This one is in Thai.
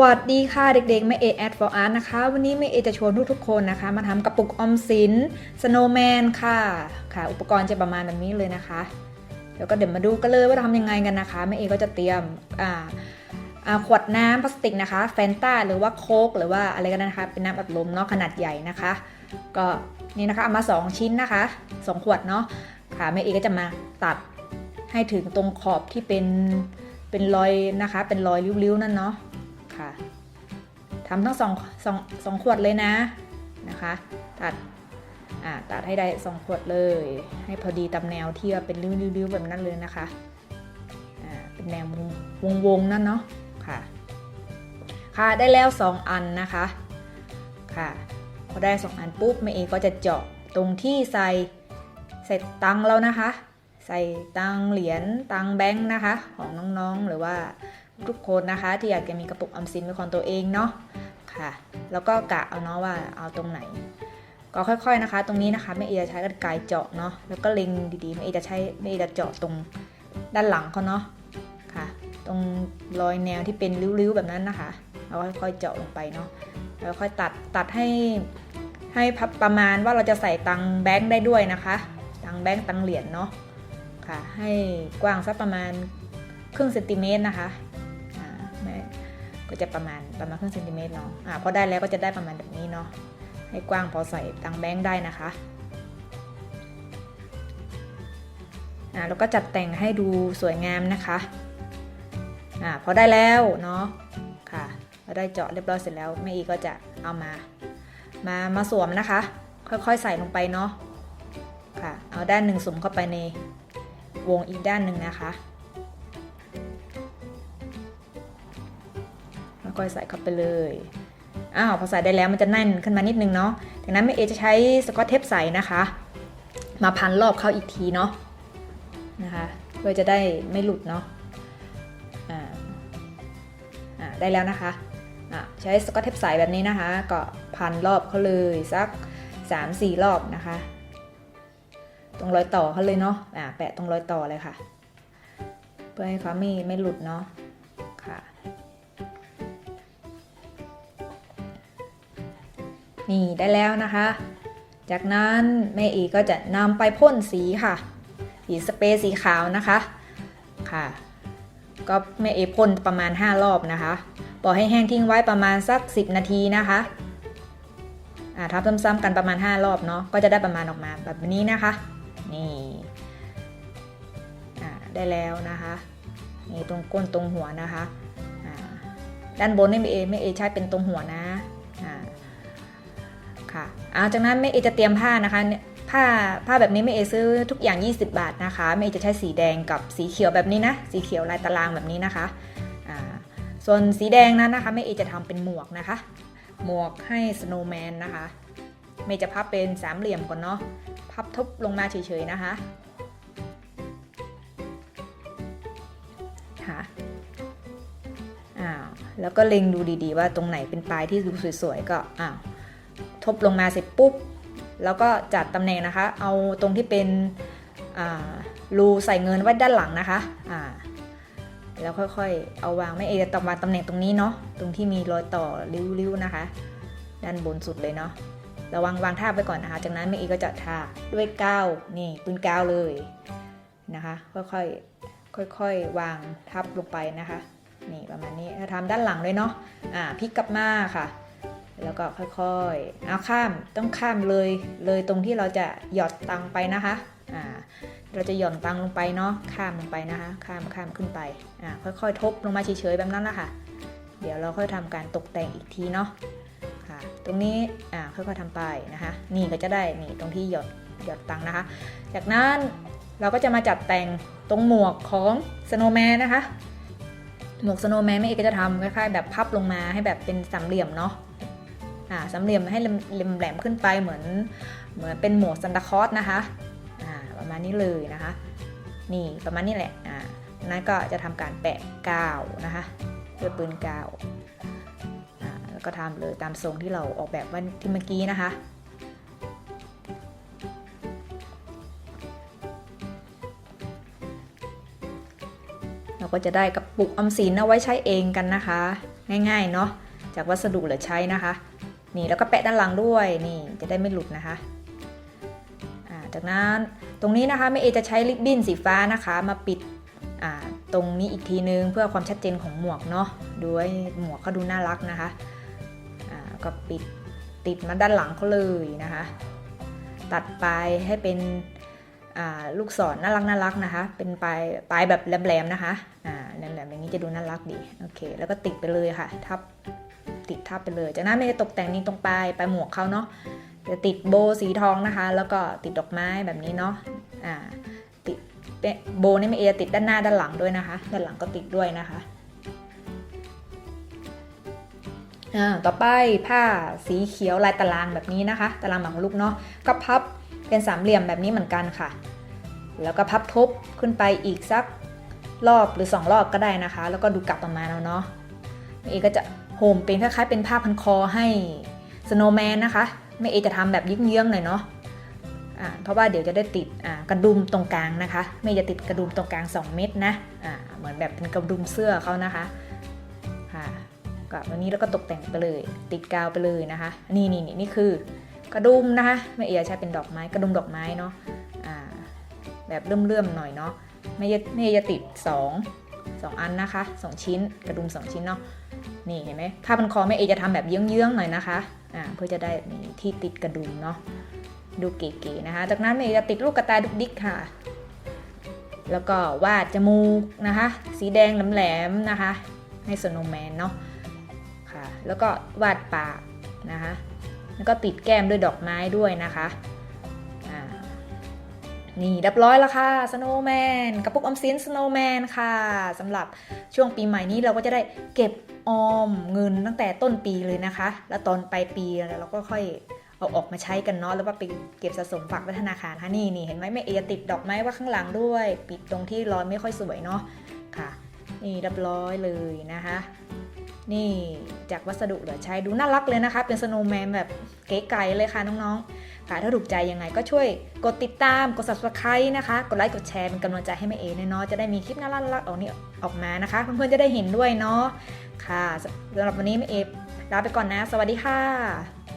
วัสดีค่ะเด็กๆแม่เอแอดฟอร์อาร์นะคะ วันนี้แม่เอจะชวนทุกๆคนนะคะ มาทำกระปุกออมสินสโนว์แมนค่ะค่ะ อุปกรณ์จะประมาณแบบนี้เลยนะคะเดี๋ยวก็เดี๋ยวมาดูกันเลยว่าทำยังไงกันนะคะแม่เอก็จะเตรียมอ่าอ่าขวดน้ำพลาสติกนะคะแฟนต้าหรือว่าโค้กหรือว่าอะไรก็ได้นะคะ เป็นน้ำอัดลมเนาะขนาดใหญ่นะคะ ก็นี่นะคะเอามา 2 ชิ้นนะคะ 2 ขวดเนาะค่ะแม่เอก็จะมาตัดให้ถึงตรงขอบที่เป็นเป็นรอยนะคะ เป็นรอยริ้วๆนั่นเนาะ ค่ะทำทั้งสองสองสองขวดเลยนะนะคะตัดอ่าตัดให้ได้สองขวดเลย ให้พอดีตามแนวที่เป็นริ้วๆแบบนั้นเลยนะคะอ่าเป็นแนววงวงๆนั่นเนาะค่ะค่ะได้แล้ว 2 อันนะคะค่ะพอได้ 2 อันปุ๊บแม่เอก็จะเจาะตรงที่ใส่ใส่ตังแล้วนะคะ ใส่ตังเหรียญตังแบงค์นะคะ ของน้องๆหรือว่าทุกคนนะคะ ที่อยากจะมีกระปุกออมสินเป็นของตัวเองเนาะค่ะ แล้วก็กะเอาเนาะว่าเอาตรงไหน ก็ค่อยๆนะคะ ตรงนี้นะคะแม่เอจะใช้กระไกรเจาะเนาะแล้วก็เล็งดีๆแม่เอจะใช้แม่เอจะเจาะตรงด้านหลังเขาเนาะค่ะ ตรงรอยแนวที่เป็นริ้วๆแบบนั้นนะคะเราค่อยๆเจาะลงไปเนาะแล้วค่อยตัดตัดให้ให้พับประมาณว่าเราจะใส่ตังแบงค์ได้ด้วยนะคะ ตังแบงค์ตังเหรียญเนาะ ค่ะ ให้กว้างสักประมาณครึ่งเซนติเมตรนะคะแม่ก็จะประมาณประมาณครึ่งเซนติเมตรเนาะอ่าพอได้แล้วก็จะได้ประมาณแบบนี้เนาะให้กว้างพอใส่ตังแบงค์ได้นะคะอ่าแล้วก็จัดแต่งให้ดูสวยงามนะคะอ่าพอได้แล้วเนาะค่ะพอได้เจาะเรียบร้อยเสร็จแล้วแม่อีก็จะเอามามามาสวมนะคะ ค่อยๆใส่ลงไปเนาะค่ะ เอาด้านหนึ่งสวมเข้าไปใน วงอีกด้านหนึ่งนะคะค่อยๆใส่เข้าไปเลย อ้าวพอใส่ได้แล้วมันจะแน่นขึ้นมานิดนึงเนาะจากนั้นแม่เอจะใช้สกอตเทปใส่นะคะ มาพันรอบเข้าอีกทีเนาะนะคะเพื่อจะได้ไม่หลุดเนาะอ่าอ่าได้แล้วนะคะอ่าใช้สกอตเทปใสแบบนี้นะคะ ก็พันรอบเขาเลยสัก 3-4 รอบนะคะ ตรงรอยต่อเขาเลยเนาะอ่าแปะตรงรอยต่อเลยค่ะ เพื่อให้เขาไม่ไม่หลุดเนาะค่ะ นี่ได้แล้วนะคะ จากนั้นแม่อีก็จะนำไปพ่นสีค่ะ สีสเปรย์สีขาวนะคะค่ะ ก็แม่เอพ่นประมาณ 5 รอบนะคะปล่อยให้แห้งทิ้งไว้ประมาณสัก 10 นาทีนะคะอ่าทับซ้ำๆกันประมาณ 5 รอบเนาะก็จะได้ประมาณออกมาแบบนี้นะคะ นี่ได้แล้วนะคะนี่ตรงก้นตรงหัวนะคะด้านบนนี่ม่เอแม่เอใช้เป็นตรงหัวนะค่ะอาจากนั้นแม่เอจะเตรียมผ้านะคะผ้าผ้าแบบนี้แม่เอซื้อทุกอย่าง 20 บาทนะคะแม่เอจะใช้สีแดงกับสีเขียวแบบนี้นะสีเขียวลายตารางแบบนี้นะคะส่วนสีแดงนั้นนะคะแม่เอจะทำเป็นหมวกนะคะ หมวกให้สโนว์แมนนะคะแม่จะพับเป็นสามเหลี่ยมก่อนเนาะ พับทุบลงมาเฉยๆนะคะค่ะอ้าวแล้วก็เล็งดูดีๆ ว่าตรงไหนเป็นปลายที่ดูสวยๆก็อ้าวทบลงมาเสร็จปุ๊บ แล้วก็จัดตำแหน่งนะคะ เอาตรงที่เป็นรูใส่เงินไว้ด้านหลังนะคะอ่าแล้วค่อยๆ เอาวางไม่เอจะต้องวางตำแหน่งตรงนี้เนาะ ตรงที่มีรอยต่อริ้วๆนะคะ ด้านบนสุดเลยเนาะ ระวังวางท่าบไว้ก่อนนะคะ จากนั้นแม่เอก็จะทาด้วยกาวนี่ปืนกาวเลยนะคะ ค่อยๆค่อยๆวางทับลงไปนะคะ นี่ประมาณนี้ถ้าทำด้านหลังเลยเนาะอ่าพลิกกลับมาค่ะ แล้วก็ค่อยๆเอาข้ามต้องข้ามเลยเลยตรงที่เราจะหยอดตังไปนะคะอ่าเราจะหย่อนตังลงไปเนาะข้ามลงไปนะคะ ข้ามข้ามขึ้นไปอ่าค่อยๆ ทบลงมาเฉยๆแบบนั้นแหละค่ะ เดี๋ยวเราค่อยทำการตกแต่งอีกทีเนาะ ตรงนี้อ่าค่อยๆทำไปนะคะ นี่ก็จะได้นี่ตรงที่หยดหยดตังนะคะ จากนั้นเราก็จะมาจัดแต่งตรงหมวกของสโนแมนนะคะ หมวกสโนแมนแม่เอกก็จะทำคล้ายๆแบบพับลงมาให้แบบเป็นสามเหลี่ยมเนาะอ่าสามเหลี่ยมให้เหลี่ยมแหลมขึ้นไปเหมือนเหมือนเป็นหมวกซันตาคอสนะคะอ่าประมาณนี้เลยนะคะ นี่ประมาณนี้แหละอ่านั้นก็จะทำการแปะกาวนะคะด้วยปืนกาว ก็ทำเลยตามทรงที่เราออกแบบวันที่เมื่อกี้นะคะ เราก็จะได้กระปุกออมสินเอาไว้ใช้เองกันนะคะ ง่ายๆเนาะจากวัสดุเหลือใช้นะคะ นี่แล้วก็แปะด้านหลังด้วยนี่จะได้ไม่หลุดนะคะจากนั้นตรงนี้นะคะแม่เอจะใช้ริบบิ้นสีฟ้านะคะ มาปิดตรงนี้อีกทีนึงเพื่อความชัดเจนของหมวกเนาะด้วยหมวกเขาดูน่ารักนะคะ อ่าก็ปิดติดมาด้านหลังเขาเลยนะคะ ตัดปลายให้เป็นลูกศรน่ารักน่ารักนะคะ เป็นปลายปลายแบบแหลมๆนะคะแหลมๆอย่างนี้จะดูน่ารักดีโอเค แล้วก็ติดไปเลยค่ะ ทับติดทับไปเลย จากนั้นไม่ได้ตกแต่งนี้ตรงปลายปลายหมวกเขาเนาะจะติดโบสีทองนะคะ แล้วก็ติดดอกไม้แบบนี้เนาะติดโบนี่ไม่เอจะติดด้านหน้าด้านหลังด้วยนะคะ ด้านหลังก็ติดด้วยนะคะ ต่อไปผ้าสีเขียวลายตารางแบบนี้นะคะ ตารางหมากรุกเนาะก็พับเป็นสามเหลี่ยมแบบนี้เหมือนกันค่ะ แล้วก็พับทบขึ้นไปอีกสักรอบหรือ 2 รอบก็ได้นะคะ แล้วก็ดูกลับประมาณเอาเนาะแม่เอก็จะโฮมเป็นคล้ายๆเป็นผ้าพันคอให้สโนว์แมนนะคะแม่เอจะทำแบบเยื้องๆหน่อยเนาะเพราะว่าเดี๋ยวจะได้ติดกระดุมตรงกลางนะคะแม่จะติดกระดุมตรงกลาง 2 เม็ดนะอ่าเหมือนแบบเป็นกระดุมเสื้อเขานะคะ ก็วันนี้แล้วก็ตกแต่งไปเลย ติดกาวไปเลยนะคะ นี่นี่นี่นี่คือกระดุมนะคะแม่เอใช้เป็นดอกไม้กระดุมดอกไม้เนาะแบบเลื่อมๆหน่อยเนาะไม่จะไม่จะติด 2 2 อันนะคะ 2 ชิ้นกระดุม 2 ชิ้นเนาะนี่เห็นไหมผ้าพันคอแม่เอจะทำแบบเยื้องๆหน่อยนะคะอ่าเพื่อจะได้มีที่ติดกระดุมเนาะดูเก๋ๆนะคะ จากนั้นแม่เอจะติดลูกกระตายดุกดิกค่ะ แล้วก็วาดจมูกนะคะ สีแดงแหลมๆนะคะ ให้สโนแมนเนาะ แล้วก็วาดปากนะคะแล้วก็ติดแก้มด้วยดอกไม้ด้วยนะคะนี่เรียบร้อยแล้วค่ะสโนว์แมนกระปุกออมสินสโนว์แมนค่ะสำหรับช่วงปีใหม่นี้เราก็จะได้เก็บออมเงินตั้งแต่ต้นปีเลยนะคะ แล้วตอนปลายปีเราก็ค่อยเอาออกมาใช้กันเนาะแล้วว่าไปเก็บสะสมฝากไว้ธนาคารค่ะนี่นี่เห็นไหมแม่เอติดดอกไม้ไว่าข้างหลังด้วย ปิดตรงที่ร้อยไม่ค่อยสวยเนาะค่ะ นี่เรียบร้อยเลยนะคะ นี่จากวัสดุเหลือใช้ดูน่ารักเลยนะคะ เป็นสโนว์แมนแบบเก๋ไก๋เลยค่ะน้องๆ ค่ะถ้าถูกใจยังไงก็ช่วยกดติดตามกด subscribe นะคะ กดไลค์กดแชร์เป็นกำลังใจให้แม่เอเนาะจะได้มีคลิปน่ารักๆออกนี้ออกมานะคะ เพื่อนๆจะได้เห็นด้วยเนาะค่ะสำหรับวันนี้แม่เอลาไปก่อนนะ สวัสดีค่ะ